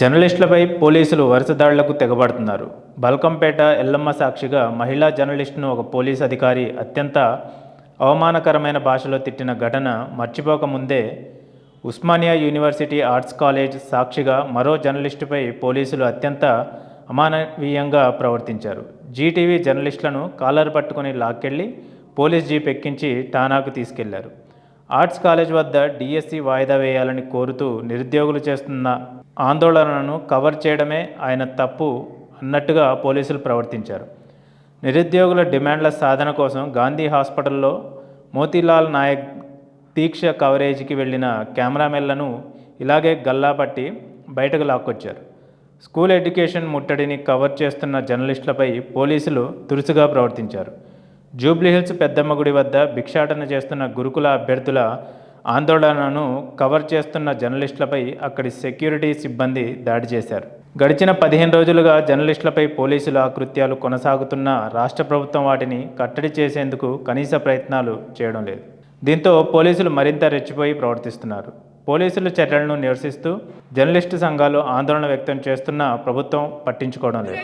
జర్నలిస్టులపై పోలీసులు వరుస దాడులకు తెగబడుతున్నారు. బల్కంపేట ఎల్లమ్మ సాక్షిగా మహిళా జర్నలిస్టును ఒక పోలీస్ అధికారి అత్యంత అవమానకరమైన భాషలో తిట్టిన ఘటన మర్చిపోకముందే ఉస్మానియా యూనివర్సిటీ ఆర్ట్స్ కాలేజ్ సాక్షిగా మరో జర్నలిస్టుపై పోలీసులు అత్యంత అమానవీయంగా ప్రవర్తించారు. జీటీవీ జర్నలిస్టులను కాలర్ పట్టుకొని లాక్కెళ్ళి పోలీస్ జీప్ ఎక్కించి ఠానాకు తీసుకెళ్ళారు. ఆర్ట్స్ కాలేజ్ వద్ద డిఎస్సి వాయిదా వేయాలని కోరుతూ నిరుద్యోగులు చేస్తున్న ఆందోళనను కవర్ చేయడమే ఆయన తప్పు అన్నట్టుగా పోలీసులు ప్రవర్తించారు. నిరుద్యోగుల డిమాండ్ల సాధన కోసం గాంధీ హాస్పిటల్లో మోతీలాల్ నాయక్ దీక్ష కవరేజీకి వెళ్ళిన కెమెరామెన్లను ఇలాగే గల్లాపట్టి బయటకు లాక్కొచ్చారు. స్కూల్ ఎడ్యుకేషన్ ముట్టడిని కవర్ చేస్తున్న జర్నలిస్టులపై పోలీసులు తురుసుగా ప్రవర్తించారు. జూబ్లీహిల్స్ పెద్దమ్మ గుడి వద్ద భిక్షాటన చేస్తున్న గురుకుల అభ్యర్థుల ఆందోళనను కవర్ చేస్తున్న జర్నలిస్టులపై అక్కడి సెక్యూరిటీ సిబ్బంది దాడి చేశారు. గడిచిన పదిహేను రోజులుగా జర్నలిస్టులపై పోలీసుల కృత్యాలు కొనసాగుతున్న రాష్ట్ర ప్రభుత్వం వాటిని కట్టడి చేసేందుకు కనీస ప్రయత్నాలు చేయడం లేదు. దీంతో పోలీసులు మరింత రెచ్చిపోయి ప్రవర్తిస్తున్నారు. పోలీసుల చర్యలను నిరసిస్తూ జర్నలిస్టు సంఘాలు ఆందోళన వ్యక్తం చేస్తున్న ప్రభుత్వం పట్టించుకోవడం లేదు.